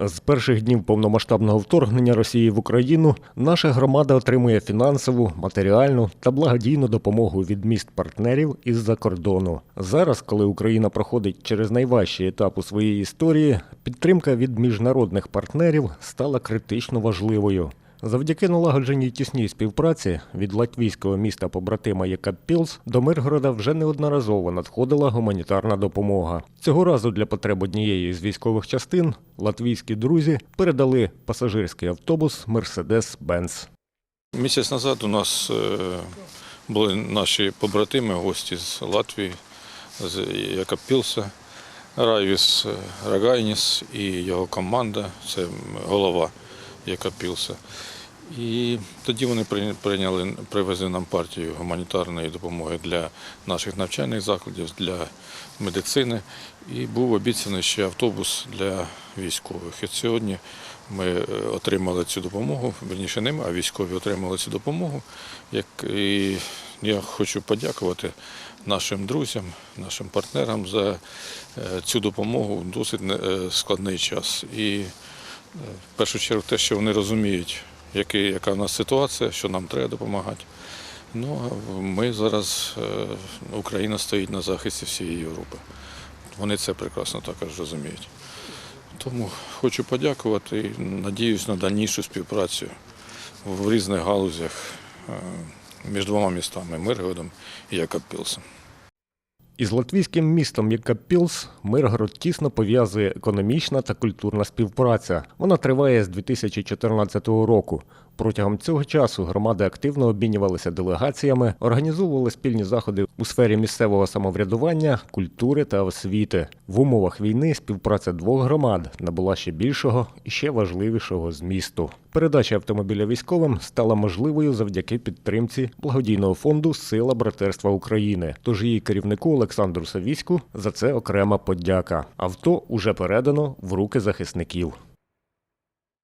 З перших днів повномасштабного вторгнення Росії в Україну наша громада отримує фінансову, матеріальну та благодійну допомогу від міст партнерів із-за кордону. Зараз, коли Україна проходить через найважчий етап у своїй історії, підтримка від міжнародних партнерів стала критично важливою. Завдяки налагодженій тісній співпраці від латвійського міста побратима Єкаппілс до Миргорода вже неодноразово надходила гуманітарна допомога. Цього разу для потреб однієї з військових частин латвійські друзі передали пасажирський автобус Мерседес-Бенц. Місяць назад у нас е, були наші побратими, гості з Латвії, з Якапілса, Райвіс е, Рагайніс і його команда, це голова Якапілса. І тоді вони прийняли, привезли нам партію гуманітарної допомоги для наших навчальних закладів, для медицини. І був обіцяний ще автобус для військових. І сьогодні ми е, отримали цю допомогу, верніше не ми, а військові отримали цю допомогу. Як і я хочу подякувати нашим друзям, нашим партнерам за е, цю допомогу в досить е, складний час. І в першу чергу те, що вони розуміють, яка в нас ситуація, що нам треба допомагати. Ну, а ми зараз, е, Україна стоїть на захисті всієї Європи. Вони це прекрасно також розуміють. Тому хочу подякувати і надіюсь на дальнішу співпрацю в різних галузях е, між двома містами Миргородом і Якапілсом. Із латвійським містом Єкаппілс Миргород тісно пов'язує економічна та культурна співпраця. Вона триває з 2014 року. Протягом цього часу громади активно обмінювалися делегаціями, організовували спільні заходи у сфері місцевого самоврядування, культури та освіти. В умовах війни співпраця двох громад набула ще більшого і ще важливішого змісту. Передача автомобіля військовим стала можливою завдяки підтримці благодійного фонду Сила братерства України. Тож її керівнику Олександру Савіську за це окрема подяка. Авто уже передано в руки захисників.